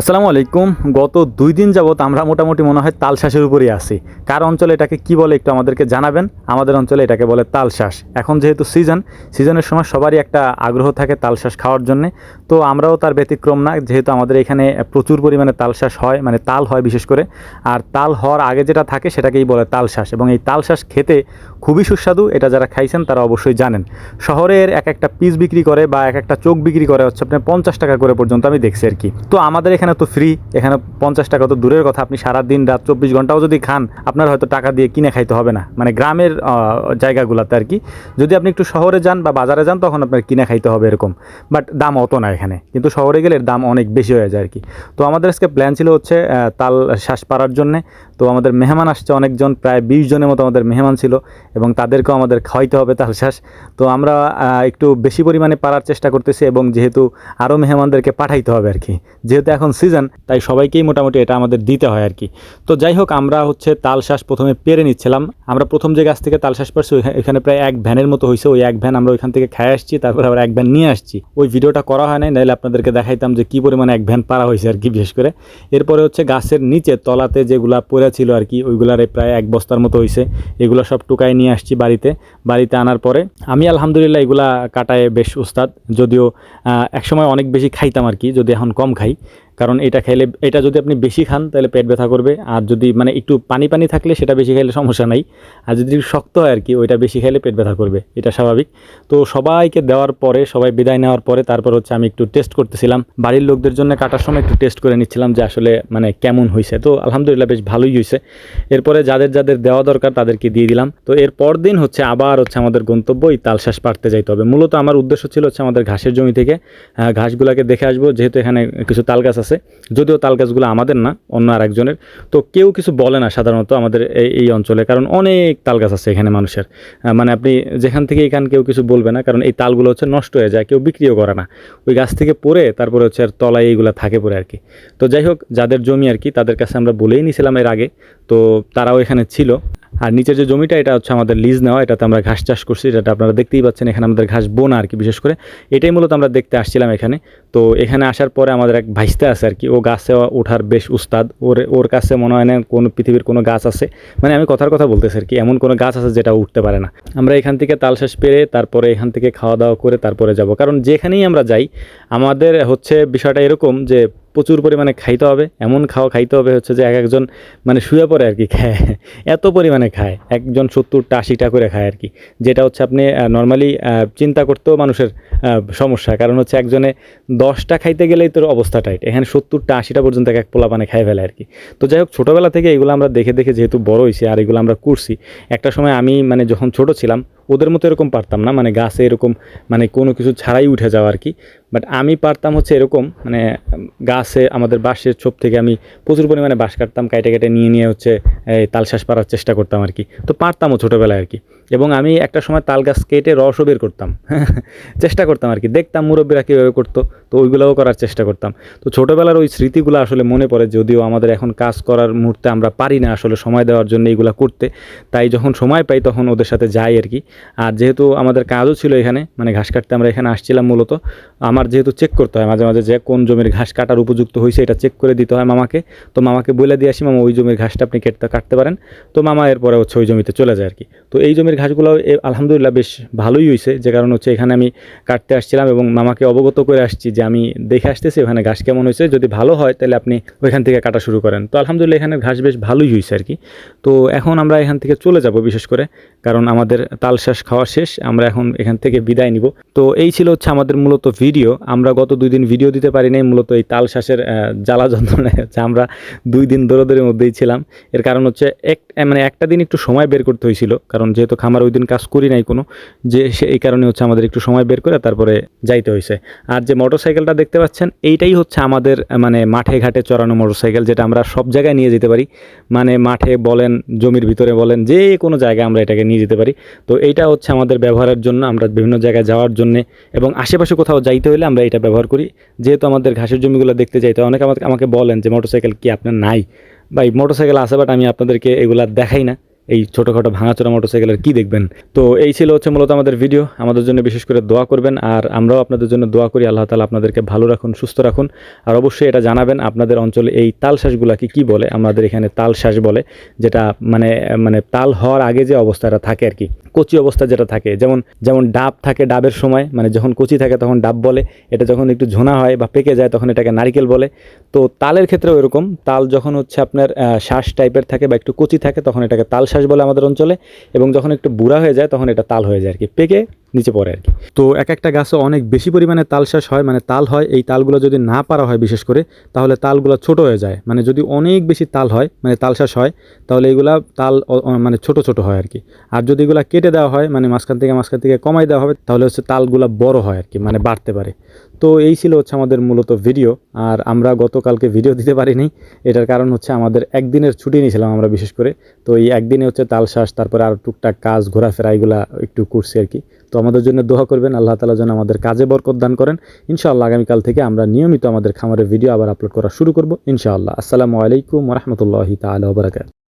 আসসালামু আলাইকুম। গত দুই দিন যাবত আমরা মোটামুটি মনে হয় তালশ্বাসের উপরেই আছি। কার অঞ্চলে এটাকে কি বলে একটু আমাদেরকে জানাবেন? আমাদের অঞ্চলে এটাকে বলে তালশ্বাস এখন যেহেতু সিজন, সিজনের সময় সবারই একটা আগ্রহ থাকে তালশ্বাস খাওয়ার জন্যে। তো আমরাও তার ব্যতিক্রম না, যেহেতু আমাদের এখানে প্রচুর পরিমাণে তালশ্বাস হয় মানে তাল হয় বিশেষ করে। আর তাল হওয়ার আগে যেটা থাকে সেটাকেই বলে তালশ্বাস এবং এই তালশ্বাস খেতে খুবই সুস্বাদু, এটা যারা খাইছেন তারা অবশ্যই জানেন। শহরের এক একটা পিস বিক্রি করে বা এক একটা চোখ বিক্রি করে হচ্ছে আপনার পঞ্চাশ টাকা করে পর্যন্ত আমি দেখছি আর কি। তো আমাদের এখানে তো ফ্রি এখানে পঞ্চাশ টাকা তো দূরের কথা। আপনি সারা দিন রাত চব্বিশ ঘন্টাও যদি খান, আপনার হয়তো টাকা দিয়ে কিনে খাইতে হবে না। মানে গ্রামের জায়গাগুলোতে আর কি। যদি আপনি একটু শহরে যান বা বাজারে যান, তখন আপনার কিনে খাইতে হবে এরকম। বাট দাম অত না এখানে। কিন্তু শহরে গেলে দাম অনেক বেশি হয়ে যায় আর কি। তো আমাদের আজকে প্ল্যান ছিল হচ্ছে তাল শ্বাস পাড়ার জন্যে। তো আমাদের মেহমান আসছে অনেকজন, প্রায় বিশ জনের মতো আমাদের মেহমান ছিল। এবং তাদেরকেও আমাদের খাওয়াইতে হবে তাল শ্বাস। তো আমরা একটু বেশি পরিমাণে পারার চেষ্টা করতেছি এবং যেহেতু আরও মেহমানদেরকে পাঠাইতে হবে আর কি। যেহেতু এখন সিজন তাই সবাইকেই মোটামুটি এটা আমাদের দিতে হয় আর কি। তো যাই হোক, আমরা হচ্ছে তাল শ্বাস প্রথমে পেরে নিচ্ছিলাম। আমরা প্রথম যে গাছ থেকে তাল শ্বাস পারছি, ওইখা- এখানে প্রায় এক ভ্যানের মতো হয়েছে ওই এক ভ্যান আমরা ওইখান থেকে খাই আসছি, তারপর আবার এক ভ্যান নিয়ে আসছি। ওই ভিডিওটা করা হয় নাই নাহলে আপনাদেরকে দেখাইতাম যে কী পরিমাণে এক ভ্যান পারা হয়েছে আর কি, বিশেষ করে। এরপরে হচ্ছে গাছের নিচে তলাতে যেগুলা পড়ে ছিল আর কি, ওইগুলারে প্রায় এক বস্তার মতো হয়েছে এগুলো সব টুকায় নিয়ে আসছি বাড়িতে। বাড়িতে আনার পরে আমি আলহামদুলিল্লাহ এগুলা কাটায় বেশ উস্তাদ। যদিও একসময় অনেক বেশি খাইতাম আর কি, যদি এখন কম খাই। কারণ এটা খেলে, এটা যদি আপনি বেশি খান, তাহলে পেট ব্যথা করবে। আর যদি মানে একটু পানি পানি থাকলে সেটা বেশি খেলে সমস্যা নাই। আর যদি শক্ত হয় আর কি ওইটা বেশি খাইলে পেট ব্যথা করবে। এটা স্বাভাবিক। তো সবাইকে দেওয়ার পরে, সবাই বিদায় নেওয়ার পরে, তারপর হচ্ছে আমি একটু টেস্ট করতেছিলাম। বাড়ির লোকদের জন্য কাটার সময় একটু টেস্ট করে নিচ্ছিলাম যে আসলে মানে কেমন হয়েছে তো আলহামদুলিল্লাহ বেশ ভালোই হয়েছে এরপরে যাদের যাদের দেওয়া দরকার, তাদেরকে দিয়ে দিলাম। তো এর পর দিন হচ্ছে আবার হচ্ছে আমাদের গন্তব্য এই তালশ্বাস পাড়তে যাইতে হবে। মূলত আমার উদ্দেশ্য ছিল হচ্ছে আমাদের ঘাসের জমি থেকে ঘাসগুলোকে দেখে আসব। যেহেতু এখানে কিছু তাল গাছ আছে যদিও তাল গাছগুলো আমাদের না, অন্য আর একজনের তো কেউ কিছু বলে না সাধারণত আমাদের এই অঞ্চলে, কারণ অনেক তাল গাছ আছে এখানে মানুষের। মানে আপনি যেখান থেকে এখান কেউ কিছু বলবে না, কারণ এই তালগুলো হচ্ছে নষ্ট হয়ে যায়, কেউ বিক্রিও করে না। ওই গাছ থেকে পড়ে, তারপরে হচ্ছে আর তলায় এইগুলো থাকে পড়ে আর কি তো যাই হোক, যাদের জমি আর কি তাদের কাছে আমরা বলেই নিয়েছিলাম এর আগে। তো তারাও এখানে ছিল। আর নিচের যে জমিটা, এটা হচ্ছে আমাদের লিজ নেওয়া, এটাতে আমরা ঘাস চাষ করছি এটা আপনারা দেখতেই পাচ্ছেন, এখানে আমাদের ঘাস বোনা আর কি বিশেষ করে। এটাই মূলত আমরা দেখতে আসছিলাম এখানে। তো এখানে আসার পরে আমাদের এক ভাইস্তে আছে আর কি, ও গাছে ওঠার বেশ উস্তাদ। ওর ওর কাছে মনে হয় না কোনো পৃথিবীর কোনো গাছ আছে। মানে আমি কথার কথা বলতেছি আর কি, এমন কোনো গাছ আছে যেটা উঠতে পারে না। আমরা এখান থেকে তালশ্বাস পেরে তারপরে এখান থেকে খাওয়া দাওয়া করে তারপরে যাব। কারণ যেখানেই আমরা যাই, আমাদের হচ্ছে বিষয়টা এরকম যে প্রচুর পরিমাণে খাইতে হবে। এমন খাওয়া খাইতে হবে হচ্ছে যে এক একজন মানে শুয়ে পড়ে আর কি খায়। এত পরিমাণে খায়। একজন সত্তরটা, আশিটা করে খায় আর কি। যেটা হচ্ছে আপনি নর্মালি চিন্তা করতেও মানুষের সমস্যা। কারণ হচ্ছে একজনে দশটা খাইতে গেলেই তোর অবস্থা টাইট এখানে সত্তরটা, আশিটা পর্যন্ত এক পোলা পানে খাই ফেলে আর কি। তো যাই হোক, ছোটোবেলা থেকে এগুলো আমরা দেখে দেখে যেহেতু বড় হয়েছি আর এগুলো আমরা করছি, একটা সময় আমি মানে যখন ছোট ছিলাম ওদের মতো এরকম পারতাম না মানে গাছে এরকম মানে কোনো কিছু ছাড়াই উঠে যাওয়া আর কি। বাট আমি পারতাম হচ্ছে এরকম মানে গাছে আমাদের বাঁশের ছোপ থেকে আমি প্রচুর পরিমাণে বাঁশ কাটতাম কাইটে কেটে নিয়ে নিয়ে হচ্ছে তালশ্বাস পারার চেষ্টা করতাম আর কি। তো পারতামও ছোটোবেলায় আর কি। এবং আমি একটা সময় তাল গাছ কেটে রসও বের করতাম, চেষ্টা করতাম আর কি। দেখতাম মুরব্বীরা কীভাবে করতো, তো ওইগুলোও করার চেষ্টা করতাম। তো ছোটোবেলার ওই স্মৃতিগুলো আসলে মনে পড়ে, যদিও আমাদের এখন কাজ করার মুহূর্তে আমরা পারি না আসলে সময় দেওয়ার জন্য এইগুলো করতে। তাই যখন সময় পাই তখন ওদের সাথে যাই আর কি। আর যেহেতু আমাদের কাজও ছিল এখানে মানে ঘাস কাটতে আমরা এখানে আসছিলাম মূলত, আমার যেহেতু চেক করতে হয়, মাঝে মাঝে যে কোন জমির ঘাস কাটার উপযুক্ত হয়েছে এটা চেক করে দিতে হয় মামাকে। তো মামাকে বলে দিয়ে আসি, মামা, ওই জমির ঘাসটা আপনি কেটে কাটতে পারেন। তো মামা এরপরে হচ্ছে ওই জমিতে চলে যায় আর কি। তো এই জমির ঘাসগুলো আলহামদুলিল্লাহ বেশ ভালোই হয়েছে, যে কারণ হচ্ছে এখানে আমি কাটতে আসছিলাম এবং মামাকে অবগত করে আসছি যে আমি দেখে আসতেছি ওখানে ঘাস কেমন হয়েছে, যদি ভালো হয় তাহলে আপনি ওইখান থেকে কাটা শুরু করেন। তো আলহামদুলিল্লাহ এখানে ঘাস বেশ ভালোই হয়েছে আর কি। তো এখন আমরা এখান থেকে চলে যাব বিশেষ করে, কারণ আমাদের তালশ্বাস খাওয়া শেষ, আমরা এখন এখান থেকে বিদায় নিব। তো এই ছিল হচ্ছে আমাদের মূলত ভিডিও। আমরা গত দুই দিন ভিডিও দিতে পারি নাই, মূলত এই তাল শ্বাসের জ্বালা যন্ত্রণায় হচ্ছে আমরা দুই দিন দৌড়াদৌড়ির মধ্যেই ছিলাম। এর কারণ হচ্ছে এক মানে একটা দিন একটু সময় বের করতে হয়েছিল, কারণ যেহেতু খামার ওই দিন কাজ করি নাই কোনো, যে এই কারণে হচ্ছে আমাদের একটু সময় বের করে তারপরে যাইতে হয়েছে। আর যে মোটরসাইকেলটা দেখতে পাচ্ছেন, এইটাই হচ্ছে আমাদের মানে মাঠে ঘাটে চড়ানো মোটরসাইকেল, যেটা আমরা সব জায়গায় নিয়ে যেতে পারি। মানে মাঠে বলেন, জমির ভিতরে বলেন, যে কোনো জায়গায় আমরা এটাকে নিয়ে যেতে পারি। তো এইটা হচ্ছে আমাদের ব্যবহারের জন্য, আমরা বিভিন্ন জায়গায় যাওয়ার জন্য, এবং আশেপাশে কোথাও যাইতে হলে আমরা এটা ব্যবহার করি। যেহেতু আমাদের ঘাসের জমিগুলো দেখতে যাইতে অনেকে আমাকে আমাকে বলেন যে, মোটরসাইকেল কি আপনার নাই? বা ভাই, মোটরসাইকেল আছে বাট আমি আপনাদেরকে এগুলা দেখাই না। এই ছোটোখাটো ভাঙাচোরা মোটরসাইকেলের কী দেখবেন? তো এই ছিল হচ্ছে মূলত আমাদের ভিডিও আমাদের জন্য বিশেষ করে দোয়া করবেন আর আমরাও আপনাদের জন্য দোয়া করি। আল্লাহ তালা আপনাদেরকে ভালো রাখুন, সুস্থ রাখুন। আর অবশ্যই এটা জানাবেন আপনাদের অঞ্চলে এই তাল শ্বাসগুলাকে কী বলে? আমাদের এখানে তাল শ্বাস বলে, যেটা মানে মানে তাল হওয়ার আগে যে অবস্থাটা থাকে আর কি, কচি অবস্থা যেটা থাকে। যেমন যেমন ডাব থাকে ডাবের সময় মানে যখন কচি থাকে তখন ডাব বলে, এটা যখন একটু ঝোনা হয় বা পেকে যায় তখন এটাকে নারিকেল বলে। তো তালের ক্ষেত্রেও এরকম, তাল যখন হচ্ছে আপনার শ্বাস টাইপের থাকে বা একটু কচি থাকে তখন এটাকে তাল শ্বাস বলে আমাদের অঞ্চলে এবং যখন একটু বুড়া হয়ে যায় তখন এটা তাল হয়ে যায় আর কি। পেকে নিচে পড়ে আর কি। তো এক একটা গাছে অনেক বেশি পরিমাণে তাল শ্বাস হয় মানে তাল হয়, এই তালগুলো যদি না পারা হয় বিশেষ করে, তাহলে তালগুলো ছোট হয়ে যায়। মানে যদি অনেক বেশি তাল হয় মানে তাল শ্বাস হয়, তাহলে এইগুলা তাল মানে ছোট ছোট হয় আর কি। আর যদি এগুলা কেটে দেওয়া হয় মানে মাঝখান থেকে মাঝখান থেকে কমাই দেওয়া হবে, তাহলে হচ্ছে তালগুলা বড় হয় আর কি মানে বাড়তে পারে। তো এই ছিল হচ্ছে আমাদের মূলত ভিডিও, আর আমরা গতকালকে ভিডিও দিতে পারিনি। এটার কারণ হচ্ছে আমাদের একদিনের ছুটি নিয়েছিলাম আমরা বিশেষ করে। তো এই একদিনে হচ্ছে তাল শ্বাস তারপরে আর টুকটাক কাজ, ঘোরাফেরা, এগুলা একটু করছি আর কি। তো আমাদের জন্য দোয়া করবেন, আল্লাহ তালা যেন আমাদের কাজে বরকত দান করেন। ইনশাআল্লাহ আগামীকাল থেকে আমরা নিয়মিত আমাদের খামারের ভিডিও আবার আপলোড করা শুরু করব, ইনশাআল্লাহ। আসসালামু আলাইকুম রহমতুল্লাহি তালা ওয়া বারাকাতুহু।